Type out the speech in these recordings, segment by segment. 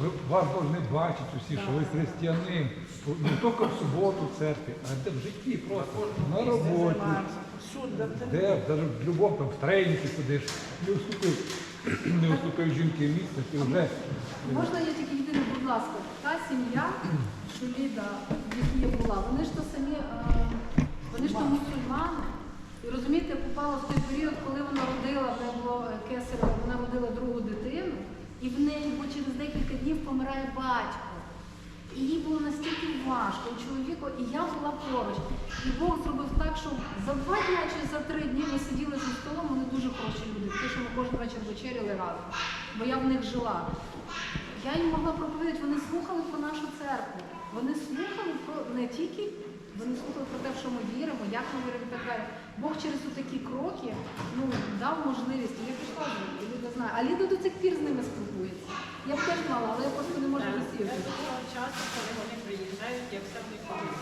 Ви вас повинні бачити усі, що ви християнин. Не тільки в суботу в церкві, а де в житті просто, на роботі. Де, навіть в будь-якому там в трейниці сидиш, не уступив, не уступив жінки місце, ти вже Можна я тільки єдине, будь ласка, та сім'я, Шуліда, в якій я була, вони ж то самі, е, вони ж то мусульмани. І розумієте, я попала в той період, коли вона родила, де було е, кесарево, вона родила другу дитину, і в неї, бо через декілька днів помирає батько. І їй було настільки важко, і чоловіку, і я була поруч. І Бог зробив так, що за два дні чи за три дні ми сиділи за столом, вони дуже хороші люди, тому що ми кожен вечір вечеряли разом, бо я в них жила. Я їм могла проповідати, вони слухали про нашу церкву. Вони слухали про не тільки, вони слухали про те, що ми віримо, як ми віримо так далі. Бог через такі кроки ну, дав можливість. Я пішла і Ліда знає. А Ліда до цих пір з ними спілкується. Я б теж мала, але я просто не можу висіти. До того часу, коли вони приїжджають, я все приходжу.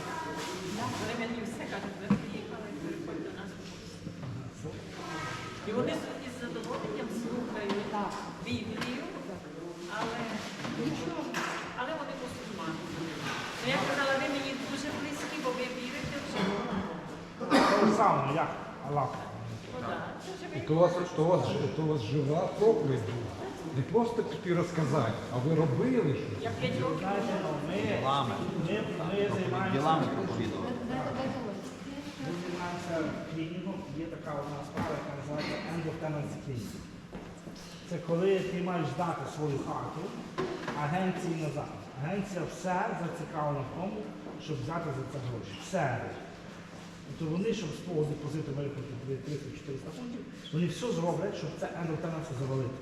Вони мені все кажуть, ви приїхали, приходь до нас. І вони із задоволенням слухають. Біблію, але нічого. Але вони мусульмани. Ну, я казала, ви мені дуже близькі, бо ви вірите в Бога. Саме, як Аллах. Ну, то у вас жива проповідь була. Не просто тобі розказати, а ви робили щось. Я п'ять років ми, Ділами. ми, ми займаємося. Ми займаємося клінігом, є така одна справа, яка називається End of Tenancy Cleaning. Це коли ти маєш здати свою хату агенції назад. Агенція все зацікавлена в тому, щоб взяти за це гроші. Все. Тобто вони, щоб з того депозиту виплатити 300-400 фунтів, вони все зроблять, щоб це Tenancy завалити.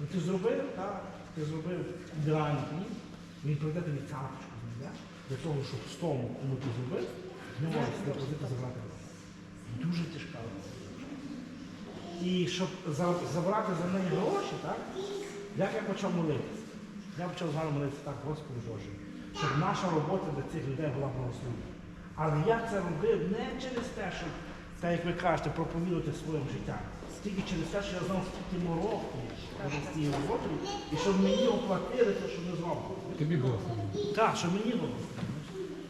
Ну, ти зробив, так, ти зробив ідеальний клін, він прийде тобі цапочку знайде, для того, щоб з тому, кому ти зробив, не можеш з депозиту забрати гроші. Дуже тяжка робота. І щоб за- забрати за неї гроші, так, як я почав молитися? Я почав з вами молитися так, Господи Боже, щоб наша робота для цих людей була благословена. Але я це робив не через те, щоб, так як ви кажете, проповідувати своїм життям. Тільки через те, що я знав, скільки мороки з цією роботою, і щоб мені оплатили те, що ми зробили. Тобі було. Так, що мені було.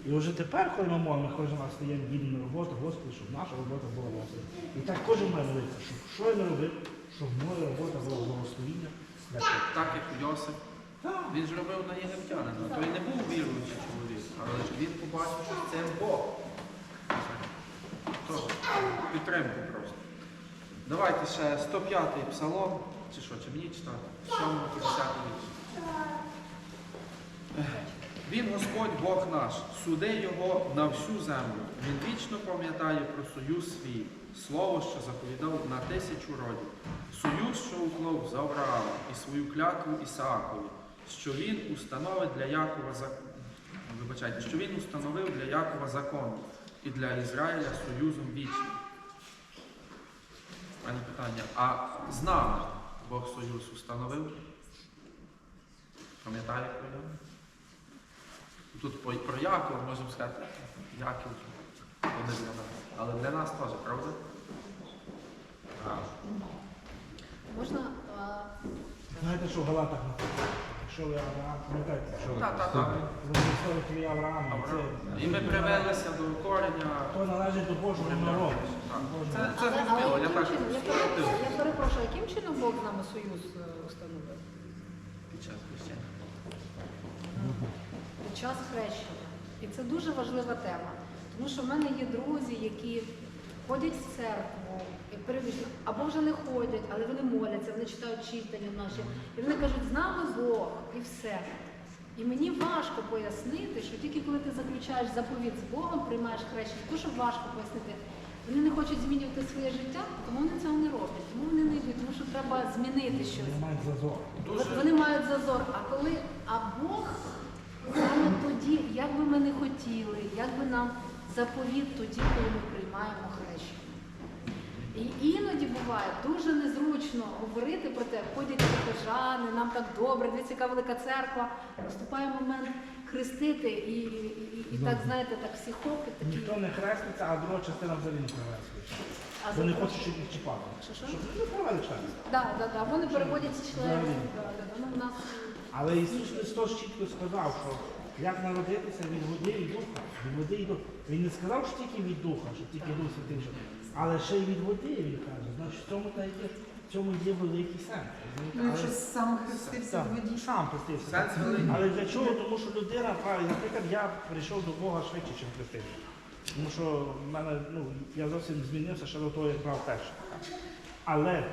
І вже тепер, коли ми молимо, ми кожен раз стаємо гідним на роботу, Господи, щоб наша робота була благословена. І так кожен має молитися, щоб що я не робив, щоб моя робота була благословіння. Так як Йосип. Так. Він ж робив на єгиптянина. Той не був віруючий чоловік, але ж він побачив, що це Бог. То, підтримку. Давайте ще 105-й псалом, чи що, чи мені читати? 7 50 вірш. Він Господь Бог наш, суди його на всю землю. Він вічно пам'ятає про союз свій, слово, що заповідав на тисячу родів, союз, що уклов з Авраамом, і свою клятву Ісаакові, що він установить для Якова за... Вибачайте, що він установив для Якова закон і для Ізраїля союзом вічним. Мене питання, а з нами Бог союз установив? Пам'ятає про нього? Тут про, Якова можемо сказати, Яків то для нас. Але для нас теж, правда? А, Можна а, Знаєте, що в Галатах написано? Якщо ви Авраам, пам'ятаєте, що Так, так, так. використовуєте ви Авраама, це, І ми привелися до корення. то належить до Божого народу. Так. Божого Це, народу. це зрозуміло, я яким так чином? Я перепрошую, я перепрошую, яким чином Бог з нами союз е, установив? під час хрещення. Під час хрещення. І це дуже важлива тема. Тому що в мене є друзі, які ходять в церкву і періодично, або вже не ходять, але вони моляться, вони читають читання наші. І вони кажуть, з нами Бог і все. І мені важко пояснити, що тільки коли ти заключаєш заповідь з Богом, приймаєш хрещення, дуже важко пояснити. Вони не хочуть змінювати своє життя, тому вони цього не роблять. Тому вони не йдуть, тому що треба змінити щось. Вони мають зазор. Дуже Вони мають зазор. А коли а Бог саме тоді, як би ми не хотіли, як би нам заповіт тоді, коли ми приймаємо хрещення. І іноді буває дуже незручно говорити про те, ходять прихожани, нам так добре, дивіться, яка велика церква. Наступає момент хрестити і, і, і, і так, знаєте, так всі хоп, і такі. Ніхто не хреститься, а друга частина взагалі не хреститься. А Вони за- хочуть, щоб їх чіпали. Що, що? Щоб не провели час. Да, да, да. Вони переводять члени. Взагалі. Да, да, да. Ну, у нас Але Ісус Христос чітко сказав, що як народитися від води і духа. Від води і духа. Він не сказав, що тільки від духа, що тільки дух святий, що- але ще й від води він каже. Значить, в цьому, та є, в цьому є великий сенс. Ну, якщо Але- сам хрестився в воді. сам хрестився. Сенс великий. Але для чого? Тому що людина, правильно, наприклад, я прийшов до Бога швидше, ніж хрестився. Тому що в мене, ну, я зовсім змінився ще до того, як брав перше. Але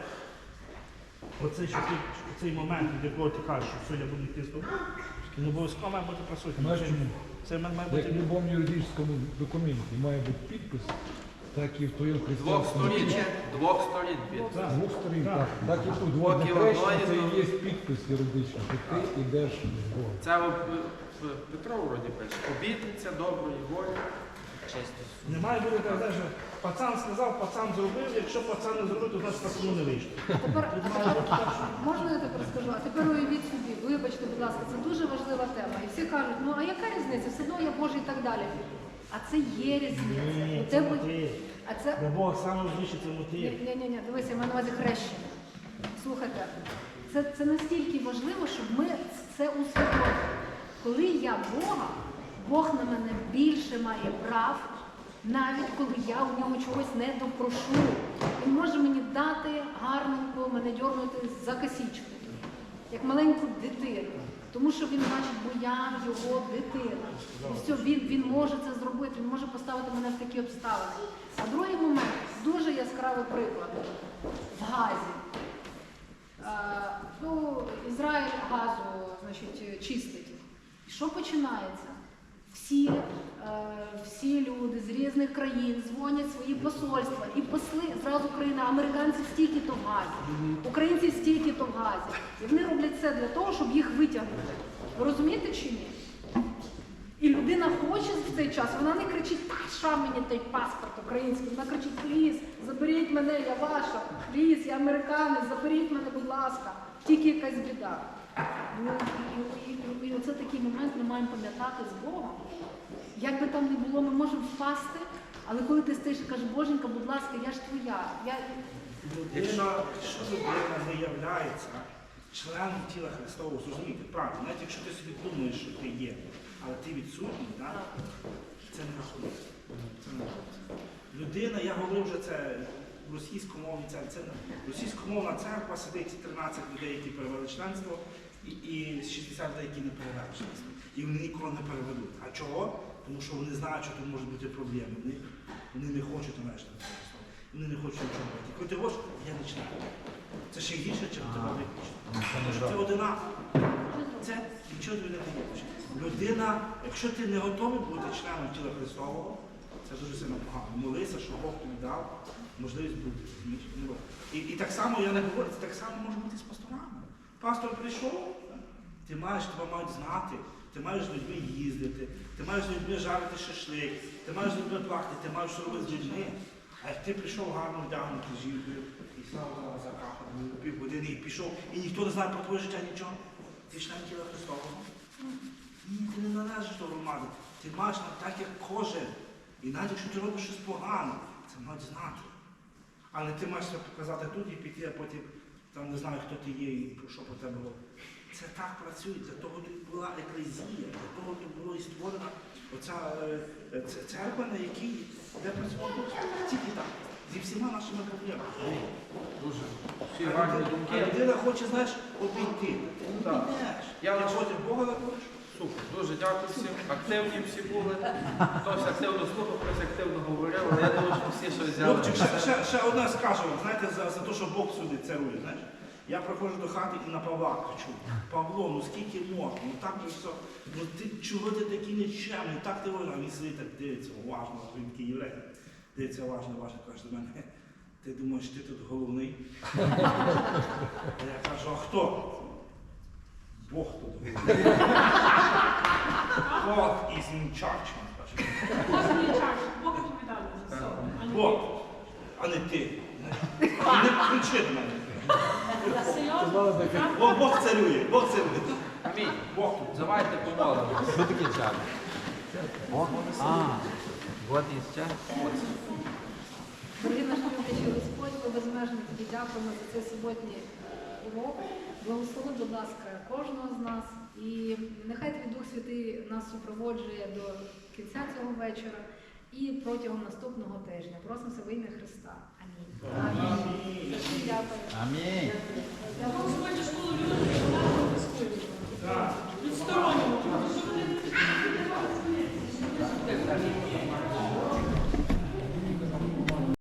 оцей, що ти, цей момент, від якого ти кажеш, що все, я буду йти з тобою, він обов'язково має бути присутній. Знаєш чому? Це має Як в бути. будь-якому юридичному документі має бути підпис, так і в твоєму Двох християнському сторін, житті. двох сторін під. Так. Двох сторін, Так. так. І тут. Поки Водне одної це і є підпис юридичний, що ти йдеш з Богом. Це в, в Петро вроді пише. Обітниця доброї волі. Не має бути так, що пацан сказав, пацан зробив, якщо пацан не зробив, то значить пацану не вийшло. Тепер, а тепер можна я тепер скажу? А тепер уявіть собі, вибачте, будь ласка, це дуже важлива тема. І всі кажуть, ну а яка різниця? Все одно я Божий і так далі. А це є різниця. Ні, У це тебе-. А це Для Бога саме важливіше це мотив. ні, ні, ні, дивися, я маю на увазі хрещення. Слухайте, це, це настільки важливо, щоб ми це усвідомили. Коли я Бога, Бог на мене більше має прав, навіть коли я у нього чогось не допрошу. Він може мені дати гарненько, мене дьорнути за косічку, як маленьку дитину. Тому що він бачить, бо я його дитина. Все, він, він може це зробити, він може поставити мене в такі обставини. А другий момент дуже яскравий приклад в Газі. Е, ну, Ізраїль газу значить, чистить. І що починається? Всі, різних країн дзвонять свої посольства і посли зразу країни, американців стільки-то в газі, українців стільки-то в газі. І вони роблять це для того, щоб їх витягнути. Ви розумієте чи ні? І людина хоче в цей час, вона не кричить, що мені той паспорт український, вона кричить, пліз, заберіть мене, я ваша, пліз, я американець, заберіть мене, будь ласка, тільки якась біда. Ну, і, і, і, і оце такий момент ми маємо пам'ятати з Богом. Як би там не було, ми можемо впасти, але коли ти стоїш і кажеш, Боженька, будь ласка, я ж твоя. Я... Людина, якщо людина не являється членом тіла Христового, зрозумійте, правильно, навіть якщо ти собі думаєш, що ти є, але ти відсутній, да? це не рахується. Це не рахується. Людина, я говорив вже це в російськомовній церкві, це російськомовна церква, сидить 13 людей, які перевели членство, і, і 60 людей, які не перевели членство. І вони нікого не переведуть. А чого? Тому що вони знають, що тут можуть бути проблеми. Вони, вони не хочуть Христа. Вони не хочуть нічого робити. Коли ти я не член. Це ще гірше, чим тебе виключити. Це одинаково. Це нічого тобі не дає. Людина, якщо ти не готовий бути членом тіла Христового, це дуже сильно погано. Молися, що Бог тобі дав можливість бути. Ну, І, і так само я не говорю, це так само може бути з пасторами. Пастор прийшов, ти маєш, тебе мають знати, ти маєш з людьми їздити, ти маєш з людьми жарити шашлик, ти маєш з людьми плакати, ти маєш робити з людьми. А як ти прийшов гарно вдягнути жінкою і став за- за кафедрою півгодини і пішов, і ніхто не знає про твоє життя нічого, ти член тіла Христового. Ні, ти не належиш до громади. Ти маєш так, як кожен. І навіть якщо ти робиш щось погане, це мають знати. А не ти маєш себе показати тут і піти, а потім там не знаю, хто ти є і про що про тебе говорить. Це так працює, для того тут була еклезія, для того тут була і створена оця е, е, церква, на якій де працював Бог. Тільки так. Зі всіма нашими проблемами. Дуже. Всі А гарні думки. людина хоче, знаєш, обійти. Ти не. Я Бога напишу. Супер, дуже дякую всім. Активні всі були. Хтось активно слухав, хтось активно говорив, але я думаю, що всі щось взяли. Хлопчик, ще, ще, ще одне скажу, знаєте, за, за те, що Бог сюди царує, знаєш. Я приходжу до хати і на Павла кричу. Павло, ну скільки можна? Ну так же все. Ну ти чого ти такий нечемний? Так ти воно. Він сидить так дивиться уважно, а він такий єврей. Дивиться уважно, уважно, каже до мене. Ти думаєш, ти тут головний? А я кажу, а хто? Бог тут головний. God is in charge. каже. Бог відповідальний за все. Бог, а не ти. Не кричи до мене. Бог, Бог царює, Бог царює. Амінь. Бог тут. Давайте помолимося. Що таке чар? А, вот і чар. Дорогі наш люблячий Господь, ми безмежно тобі дякуємо за цей суботній урок. Благослови, будь ласка, кожного з нас. І нехай твій Дух Святий нас супроводжує до кінця цього вечора і протягом наступного тижня. Просимо себе ім'я Христа. Амінь. Амінь. Дякую. Амінь. Я вам сьогодні школу людей. Відсторонюємо.